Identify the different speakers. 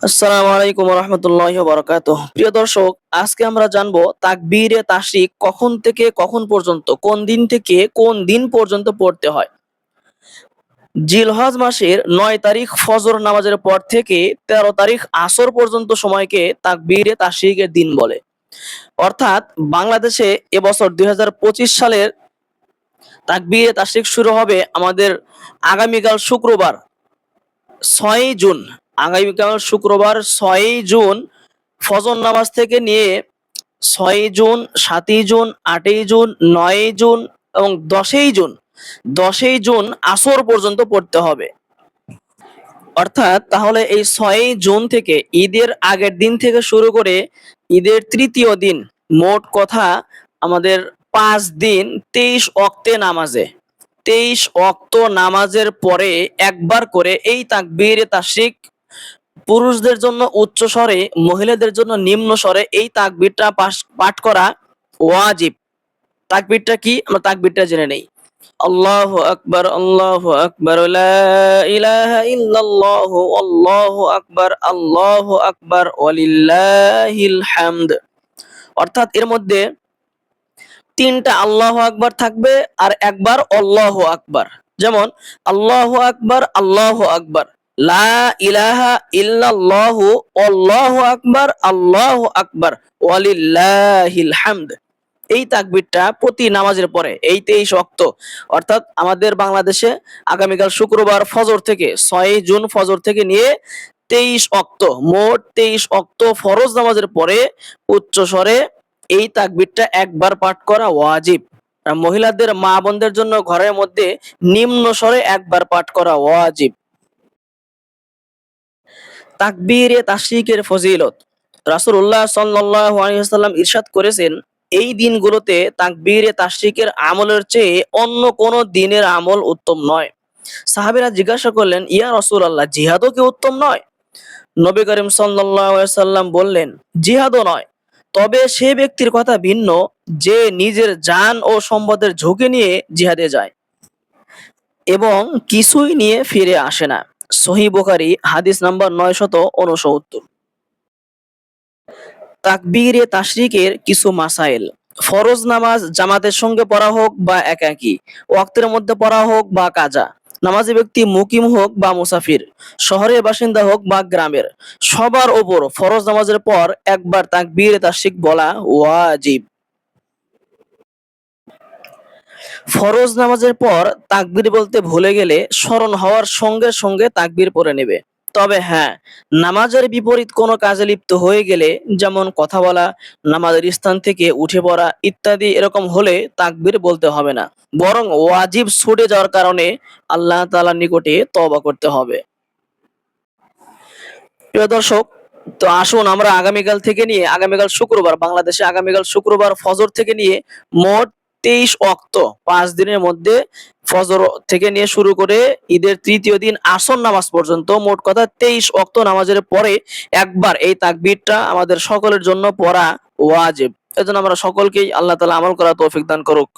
Speaker 1: আসসালামু আলাইকুম রহমতুল্লাহ বরকাত প্রিয় দর্শক, আজকে আমরা জানব তাকবীরে তাশরিক কখন থেকে, কখন পর্যন্ত, কোন দিন থেকে, কোন দিন পর্যন্ত পড়তে হয়। জিলহজ মাসের নয় তারিখ ফজর নামাজের পর থেকে তেরো তারিখ আসর পর্যন্ত সময়কে তাকবীরে তাশরিকের দিন বলে। অর্থাৎ বাংলাদেশে এবছর দুই হাজার পঁচিশ সালের তাকবীরে তাশরিক শুরু হবে আমাদের আগামীকাল শুক্রবার, ছয়ই জুন। আগামীকাল শুক্রবার ছয়ই জুন ফজর নামাজ থেকে নিয়ে ছয়ই জুন, সাতই জুন, আটই জুন, নয়ই জুন এবং দশই জুন দশই জুন আসর পর্যন্ত পড়তে হবে। অর্থাৎ তাহলে এই ছয়ই জুন থেকে ঈদের আগের দিন থেকে শুরু করে ঈদের তৃতীয় দিন মোট কথা আমাদের পাঁচ দিন তেইশ অক্তে নামাজে। তেইশ অক্ত নামাজের পরে একবার করে এই তাকবীরে তাশরিক পুরুষদের জন্য উচ্চ স্বরে, মহিলাদের জন্য নিম্ন স্বরে এই তাকবিরটা পাঠ করা ওয়াজিব। তাকবিরটা কি? আমরা তাকবীরটা জেনে নেই। আল্লাহ আকবার আল্লাহ আকবার আল্লাহু আকবার আল্লাহু আকবার হামদ। অর্থাৎ এর মধ্যে তিনটা আল্লাহ আকবার থাকবে আর একবার আল্লাহ আকবার। যেমন, আল্লাহ আকবার আল্লাহ আকবার। লা ইলাহা ইল্লাল্লাহু আল্লাহু আকবার আল্লাহু আকবার, ওয়ালিল্লাহিল হামদ। এই তাকবীরটা প্রতি নামাজের পরে এই তেইশ অক্ত অর্থাৎ আমাদের বাংলাদেশে আগামীকাল শুক্রবার ফজর থেকে, ছয় জুন ফজর থেকে নিয়ে তেইশ অক্ত, মোট তেইশ অক্ত ফরজ নামাজের পরে উচ্চ স্বরে এই তাকবিরটা একবার পাঠ করা ওয়াজিব। মহিলাদের মা বোনদের জন্য ঘরের মধ্যে নিম্ন স্বরে একবার পাঠ করা ওয়াজিব। তাকবীরে তাশরিকের ফজিলত। রাসূলুল্লাহ সাল্লাল্লাহু আলাইহি ওয়াসাল্লাম ইরশাদ করেছেন, এই দিনগুলোতে তাকবীরে তাশরিকের আমলের চেয়ে অন্য কোন দিনের আমল উত্তম নয়। সাহাবীরা জিজ্ঞাসা করলেন, ইয়া রাসূলুল্লাহ, জিহাদও কি উত্তম নয়? নবী করিম সাল্লাম বললেন, জিহাদও নয়। তবে সে ব্যক্তির কথা ভিন্ন, যে নিজের জান ও সম্পদের ঝুঁকি নিয়ে জিহাদে যায় এবং কিছুই নিয়ে ফিরে আসে না। সহি বুখারী, হাদিস নাম্বার নয় শত উনসত্তর তাকবীরে তাশরিকের কিছু মাসাইল, ফরজ নামাজ জামাতের সঙ্গে পড়া হোক বা একাকী, ওয়াক্তের মধ্যে পড়া হোক বা কাজা, নামাজি ব্যক্তি মুকিম হোক বা মুসাফির, শহরের বাসিন্দা হোক বা গ্রামের, সবার ওপর ফরজ নামাজের পর একবার তাকবীরে তাশরিক বলা ওয়াজিব। ফরজ নামাজের পর তাকবির বলতে ভুলে গেলে স্মরণ হওয়ার সঙ্গে সঙ্গে তাকবির পড়ে নেবে। তবে হ্যাঁ নামাজের বিপরীত কোনো কাজে লিপ্ত হয়ে গেলে যেমন কথা বলা, নামাজের স্থান থেকে উঠে পড়া ইত্যাদি এরকম হলে তাকবির বলতে হবে না। বরং ওয়াজিব ছুটে যাওয়ার কারণে আল্লাহ তাআলার নিকটে তওবা করতে হবে। প্রিয় দর্শক, তো আসুন আমরা আগামীকাল থেকে নিয়ে, আগামীকাল শুক্রবার, বাংলাদেশে আগামীকাল শুক্রবার ফজর থেকে নিয়ে মোট তেইশ অক্ত, পাঁচ দিনের মধ্যে ফজর থেকে নিয়ে শুরু করে ঈদের তৃতীয় দিন আসর নামাজ পর্যন্ত মোট কথা তেইশ অক্ত নামাজের পরে একবার এই তাকবীরটা আমাদের সকলের জন্য পড়া ওয়াজেব। এজন্য আমরা সকলকেই আল্লাহ তালা আমল করা তৌফিক দান করুক।